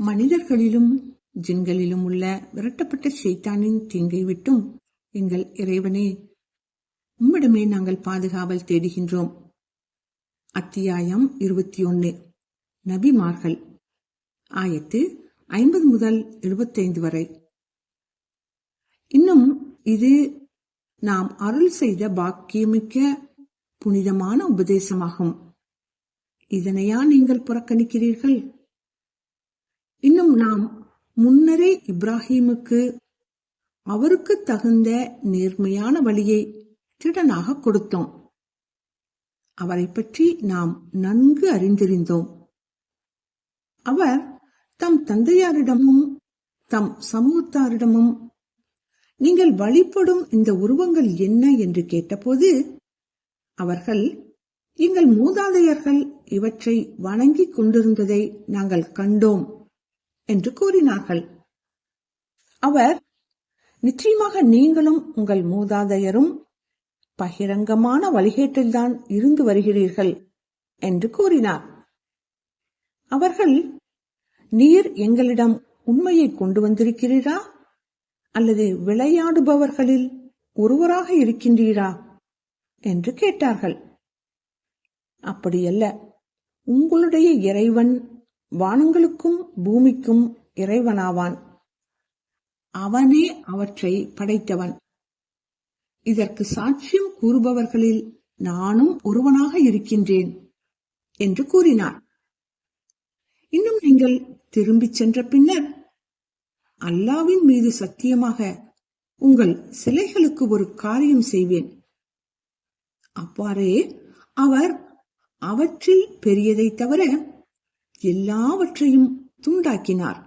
மனிதர்களிலும் ஜின்களிலும் உள்ள விரட்டப்பட்ட சைத்தானின் தீங்கை விட்டும் எங்கள் இறைவனே உம்மிடமே நாங்கள் பாதுகாவல் தேடுகின்றோம். அத்தியாயம் இருபத்தி ஒன்னு நபிமார்கள். ஆயத்து ஐம்பது முதல் எழுபத்தைந்து வரை. இன்னும் இது நாம் அருள் செய்த பாக்கியமிக்க புனிதமான உபதேசமாகும். இதனையா நீங்கள் புறக்கணிக்கிறீர்கள்? இன்னும் நாம் முன்னரே இப்ராஹீமுக்கு அவருக்கு தகுந்த நேர்மையான வழியை திடனாக கொடுத்தோம். அவரை பற்றி நாம் நன்கு அறிந்திருந்தோம். அவர் தம் தந்தையாரிடமும் தம் சமூகத்தாரிடமும் நீங்கள் வழிபடும் இந்த உருவங்கள் என்ன? என்று கேட்டபோது அவர்கள் எங்கள் மூதாதையர்கள் இவற்றை வணங்கிக் கொண்டிருந்ததை நாங்கள் கண்டோம். என்று கூறினார்கள். அவர் நிச்சயமாக நீங்களும் உங்கள் மூதாதையரும் பகிரங்கமான வழிகேட்டில்தான் இருந்து வருகிறீர்கள் என்று கூறினார். அவர்கள் நீர் எங்களிடம் உண்மையை கொண்டு வந்திருக்கிறீரா? அல்லது விளையாடுபவர்களில் ஒருவராக இருக்கின்றீரா? என்று கேட்டார்கள். அப்படியல்ல. உங்களுடைய இறைவன் வானங்களுக்கும் பூமிக்கும் இறைவனாவான். அவனே அவற்றை படைத்தவன். இதற்கு சாட்சியம் கூறுபவர்களில் நானும் ஒருவனாக இருக்கின்றேன் என்று கூறினார் இன்னும் நீங்கள் திரும்பிச் சென்ற பின்னர் அல்லாவின் மீது சத்தியமாக உங்கள் சிலைகளுக்கு ஒரு காரியம் செய்வேன். அவ்வாறே அவர் அவற்றில் பெரியதை தவிர எல்லாவற்றையும் துண்டாக்கினார்.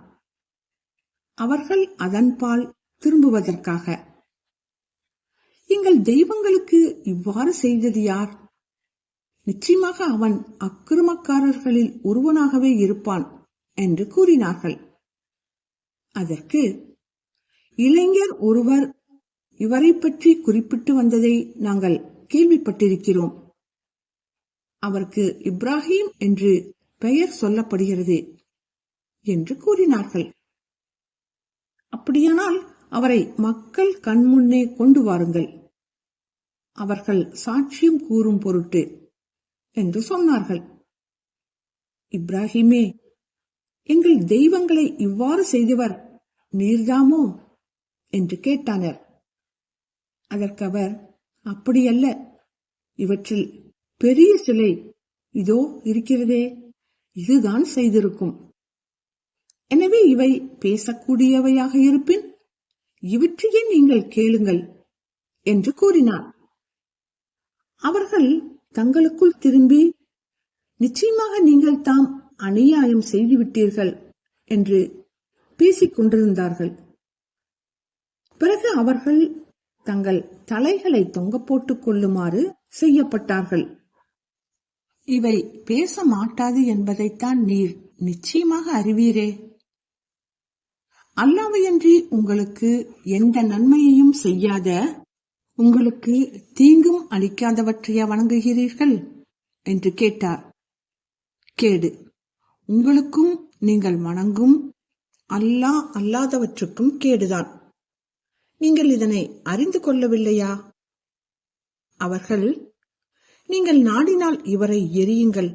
அவர்கள் அதன்பால் திரும்புவதற்காக எங்கள் தெய்வங்களுக்கு இவ்வாறு செய்தது யார்? நிச்சயமாக அவன் அக்கிரமக்காரர்களில் ஒருவனாகவே இருப்பான் என்று கூறினார்கள். அதற்கு இளைஞர் ஒருவர் இவரை பற்றி குறிப்பிட்டு வந்ததை நாங்கள் கேள்விப்பட்டிருக்கிறோம். அவருக்கு இப்ராஹிம் என்று பெயர் சொல்லப்படுகிறது என்று கூறினார்கள். அப்படியானால் அவரை மக்கள் கண்முன்னே கொண்டு வாருங்கள். அவர்கள் சாட்சியம் கூறும் பொருட்டு என்று சொன்னார்கள். இப்ராஹிமே எங்கள் தெய்வங்களை இவ்வாறு செய்தவர் நீர்தாமோ? என்று கேட்டானர். அதற்கு அவர் அப்படியல்ல இவற்றில் பெரிய சிலை இதோ இருக்கிறதே. இதுதான் செய்திருக்கும். எனவே இவை பேசக்கூடியவையாக இருப்பின் இவற்றையே நீங்கள் கேளுங்கள் என்று கூறினார். அவர்கள் தங்களுக்குள் திரும்பி நிச்சயமாக நீங்கள் தாம் அநியாயம் செய்துவிட்டீர்கள் என்று பேசிக் கொண்டிருந்தார்கள். பிறகு அவர்கள் தங்கள் தலைகளை தொங்க போட்டுக் கொள்ளுமாறு செய்யப்பட்டார்கள். இவை பேச மாட்டாது என்பதைத்தான் நீர் நிச்சயமாக அறிவீரே. அல்லாவையன்றி உங்களுக்கு எந்த நன்மையையும் செய்யாத உங்களுக்கு தீங்கும் அளிக்காதவற்றையா வணங்குகிறீர்கள்? என்று கேட்டார். கேடு. உங்களுக்கும் நீங்கள் வணங்கும் அல்லா அல்லாதவற்றுக்கும் கேடுதான். நீங்கள் இதனை அறிந்து கொள்ளவில்லையா? அவர்கள் நீங்கள் நாடினால் இவரை எரியுங்கள்.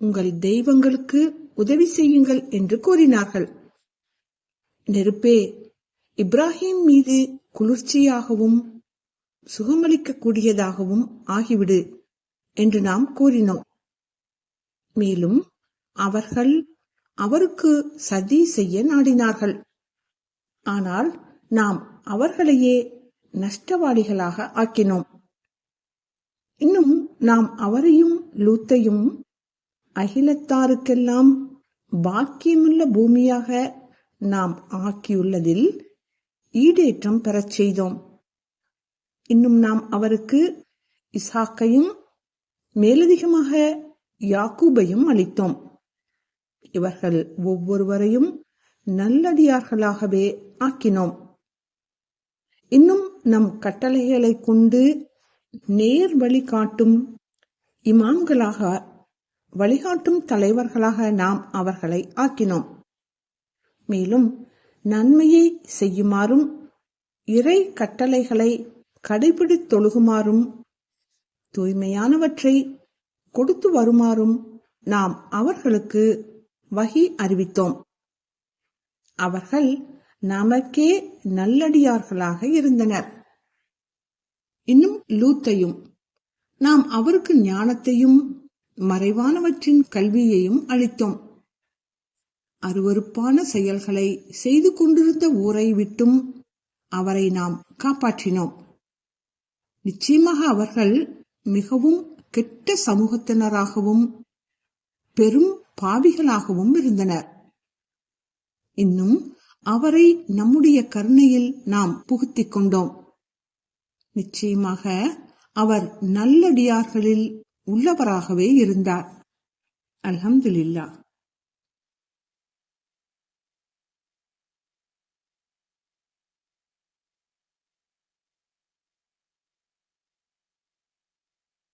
உங்கள் தெய்வங்களுக்கு உதவி செய்யுங்கள் என்று கூறினார்கள். நெருப்பே இப்ராஹிம் மீது குளிர்ச்சியாகவும் சுகமளிக்கக்கூடியதாகவும் ஆகிவிடு என்று நாம் கூறினோம். மேலும் அவர்கள் அவருக்கு சதி செய்ய நாடினார்கள். ஆனால் நாம் அவர்களையே நஷ்டவாளிகளாக ஆக்கினோம். இன்னும் நாம் அவரையும் லூத்தையும் அகிலத்தாருக்கெல்லாம் பாக்கியமுள்ள பூமியாக நாம் ஆக்கியுள்ளதில் ஈடேற்றம் பெறச் செய்தோம். இன்னும் நாம் அவருக்கு இசாக்கையும் மேலதிகமாக யாக்கூபையும் அளித்தோம். இவர்கள் ஒவ்வொருவரையும் நல்லடியார்களாகவே ஆக்கினோம். இன்னும் நம் கட்டளைகளை கொண்டு நேர் வழி காட்டும் இமாம்களாக வழிகாட்டும் தலைவர்களாக நாம் அவர்களை ஆக்கினோம். மேலும் நன்மையை செய்யுமாறும் இறை கட்டளைகளை கடைபிடித்தொழுகுமாறும் தூய்மையானவற்றை கொடுத்து வருமாறும் நாம் அவர்களுக்கு வகி அறிவித்தோம். அவர்கள் நமக்கே நல்லடியார்களாக இருந்தனர். இன்னும் லூத்தையும் நாம் அவருக்கு ஞானத்தையும் மறைவானவற்றின் கல்வியையும் அளித்தோம். அருவருப்பான செயல்களை செய்து கொண்டிருந்த ஊரை விட்டும் அவரை நாம் காப்பாற்றினோம். நிச்சயமாக அவர்கள் மிகவும் கெட்ட சமூகத்தினராகவும் பெரும் பாவிகளாகவும் இருந்தனர். இன்னும் அவரை நம்முடைய கருணையில் நாம் புகுத்திக் கொண்டோம். நிச்சயமாக அவர் நல்லடியார்களில் உள்ளவராகவே இருந்தார். அலமதுல்லா